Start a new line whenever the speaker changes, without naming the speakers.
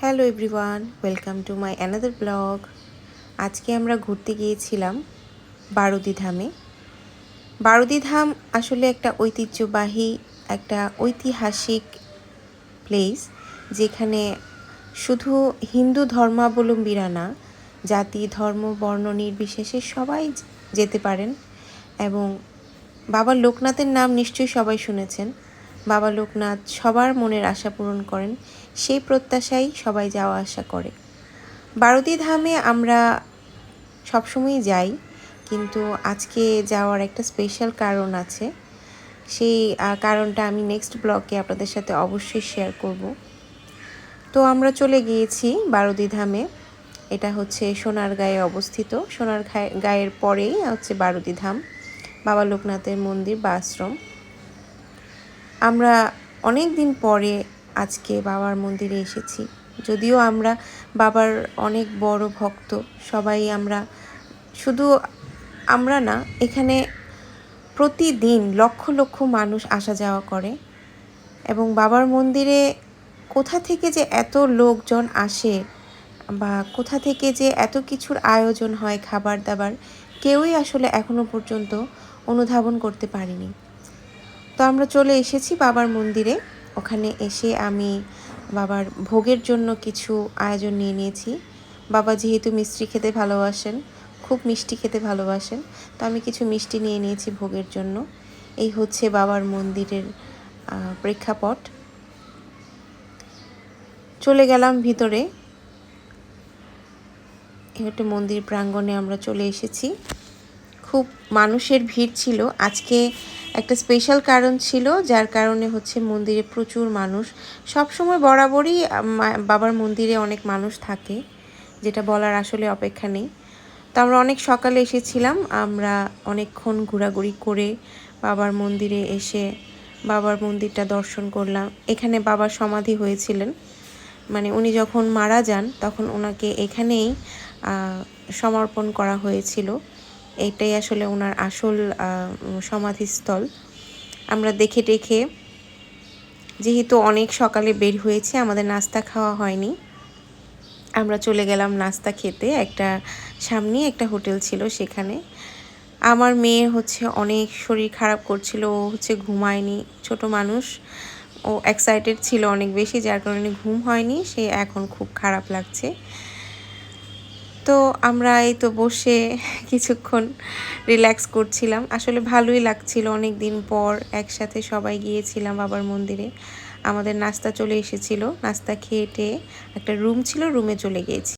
Hello everyone, welcome to my another blog. আজকে আমরা ঘুরতে গিয়েছিলাম বারুদি ধামে। বারুদি ধাম আসলে একটা ঐতিহ্যবাহী, একটা ঐতিহাসিক প্লেস যেখানে শুধু হিন্দু ধর্মাবলম্বীরা না, জাতি, ধর্ম, বর্ণ নির্বিশেষে সবাই যেতে পারেন এবং বাবা লোকনাথের নাম নিশ্চয়ই সবাই শুনেছেন। বাবা লোকনাথ সবার মনের আশা পূরণ করেন, সেই প্রত্যাশাই সবাই যাওয়া আসা করে। বারুদি ধামে আমরা সবসময়ই যাই, কিন্তু আজকে যাওয়ার একটা স্পেশাল কারণ আছে। সেই কারণটা আমি নেক্সট ব্লগে আপনাদের সাথে অবশ্যই শেয়ার করব। তো আমরা চলে গিয়েছি বারুদি ধামে। এটা হচ্ছে সোনার গায়ে অবস্থিত। সোনার গায়ের পরেই হচ্ছে বারুদি ধাম, বাবা লোকনাথের মন্দির বা আশ্রম। আমরা অনেক দিন পরে আজকে বাবার মন্দিরে এসেছি। যদিও আমরা বাবার অনেক বড় ভক্ত, সবাই আমরা শুধু আমরা না, এখানে প্রতিদিন লক্ষ লক্ষ মানুষ আসা যাওয়া করে এবং বাবার মন্দিরে কোথা থেকে যে এত লোকজন আসে বা কোথা থেকে যে এত কিছুর আয়োজন হয়, খাবার দাবার, কেউই আসলে এখনও পর্যন্ত অনুধাবন করতে পারিনি। তো আমরা চলে এসেছি বাবার মন্দিরে। ওখানে এসে আমি বাবার ভোগের জন্য কিছু আয়োজন নিয়ে নিয়েছি। বাবা যেহেতু মিষ্টি খেতে ভালোবাসেন, খুব মিষ্টি খেতে ভালোবাসেন, তো আমি কিছু মিষ্টি নিয়ে নিয়েছি ভোগের জন্য। এই হচ্ছে বাবার মন্দিরের প্রেক্ষাপট। চলে গেলাম ভিতরে। একটা মন্দির প্রাঙ্গণে আমরা চলে এসেছি। খুব মানুষের ভিড় ছিল। আজকে একটা স্পেশাল কারণ ছিল, যার কারণে হচ্ছে মন্দিরে প্রচুর মানুষ। সব সময় বরাবরই বাবার মন্দিরে অনেক মানুষ থাকে, যেটা বলার আসলে অপেক্ষা নেই। তো আমরা অনেক সকালে এসেছিলাম, আমরা অনেকক্ষণ ঘোরাঘুরি করে বাবার মন্দিরে এসে বাবার মন্দিরটা দর্শন করলাম। এখানে বাবার সমাধি হয়েছিলেন। মানে উনি যখন মারা যান, তখন ওনাকে এখানেই সমর্পণ করা হয়েছিল। এইটাই আসলে ওনার আসল সমাধিস্থল। আমরা দেখে টেখে যেহেতু অনেক সকালে বের হয়েছে, আমাদের নাস্তা খাওয়া হয়নি, আমরা চলে গেলাম নাস্তা খেতে। একটা সামনে একটা হোটেল ছিল সেখানে। আমার মেয়ে হচ্ছে অনেক শরীর খারাপ করছিল, ও হচ্ছে ঘুমায়নি, ছোট মানুষ। ও এক্সাইটেড ছিল অনেক বেশি, যার কারণে ঘুম হয়নি, সে এখন খুব খারাপ লাগছে। তো আমরা এই তো বসে কিছুক্ষণ রিল্যাক্স করছিলাম। আসলে ভালোই লাগছিল অনেক দিন পর একসাথে সবাই গিয়েছিলাম বাবার মন্দিরে। আমাদের নাস্তা চলে এসেছিল, নাস্তা খেয়ে একটা রুম ছিল রুমে চলে গিয়েছি।